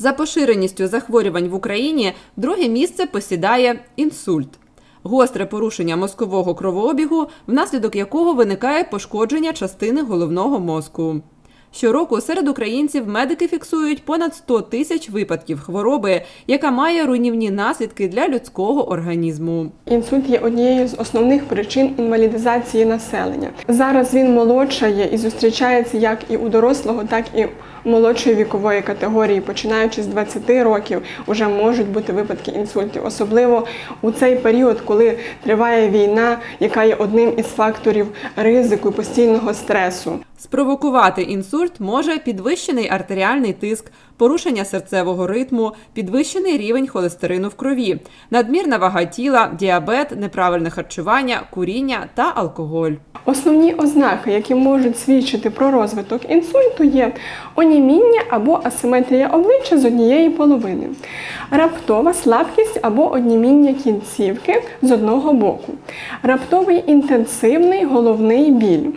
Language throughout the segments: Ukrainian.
За поширеністю захворювань в Україні друге місце посідає інсульт. Гостре порушення мозкового кровообігу, внаслідок якого виникає пошкодження частини головного мозку. Щороку серед українців медики фіксують понад 100 тисяч випадків хвороби, яка має руйнівні наслідки для людського організму. Інсульт є однією з основних причин інвалідизації населення. Зараз він молодшає і зустрічається як і у дорослого, так і молодшої вікової категорії. Починаючи з 20 років, вже можуть бути випадки інсультів, особливо у цей період, коли триває війна, яка є одним із факторів ризику і постійного стресу. Спровокувати інсульт може підвищений артеріальний тиск, порушення серцевого ритму, підвищений рівень холестерину в крові, надмірна вага тіла, діабет, неправильне харчування, куріння та алкоголь. Основні ознаки, які можуть свідчити про розвиток інсульту, є оніміння або асиметрія обличчя з однієї половини, раптова слабкість або одніміння кінцівки з одного боку, раптовий інтенсивний головний біль.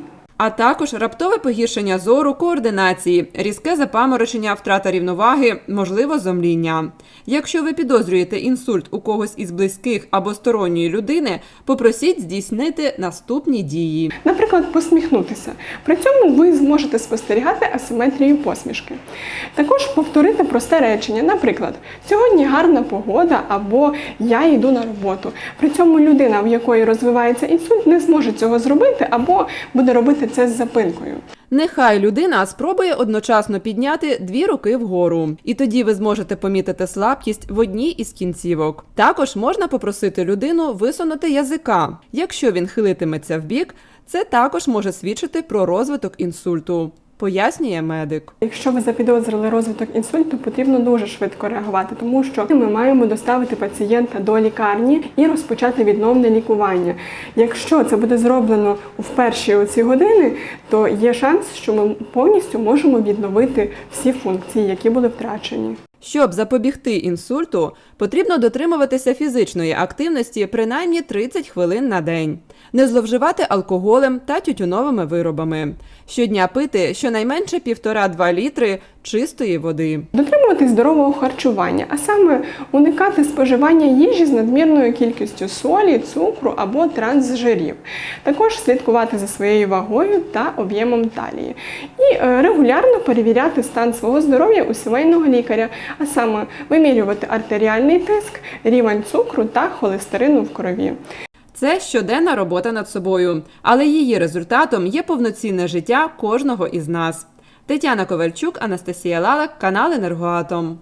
А також раптове погіршення зору, координації, різке запаморочення, втрата рівноваги, можливо, зомління. Якщо ви підозрюєте інсульт у когось із близьких або сторонньої людини, попросіть здійснити наступні дії. Наприклад, посміхнутися. При цьому ви зможете спостерігати асиметрію посмішки. Також повторити просте речення. Наприклад, сьогодні гарна погода або я йду на роботу. При цьому людина, в якої розвивається інсульт, не зможе цього зробити або буде робити це з запинкою. Нехай людина спробує одночасно підняти дві руки вгору, і тоді ви зможете помітити слабкість в одній із кінцівок. Також можна попросити людину висунути язика. Якщо він хилитиметься вбік, це також може свідчити про розвиток інсульту, пояснює медик. Якщо ви запідозрили розвиток інсульту, потрібно дуже швидко реагувати, тому що ми маємо доставити пацієнта до лікарні і розпочати відновне лікування. Якщо це буде зроблено в перші оці години, то є шанс, що ми повністю можемо відновити всі функції, які були втрачені. Щоб запобігти інсульту, потрібно дотримуватися фізичної активності принаймні 30 хвилин на день, не зловживати алкоголем та тютюновими виробами. Щодня пити щонайменше 1,5-2 літри чистої води. Дотримуватись здорового харчування, а саме уникати споживання їжі з надмірною кількістю солі, цукру або трансжирів. Також слідкувати за своєю вагою та об'ємом талії. І е, регулярно перевіряти стан свого здоров'я у сімейного лікаря, а саме вимірювати артеріальний тиск, рівень цукру та холестерину в крові. Це щоденна робота над собою, але її результатом є повноцінне життя кожного із нас. Тетяна Ковальчук, Анастасія Лалак, канал Енергоатом.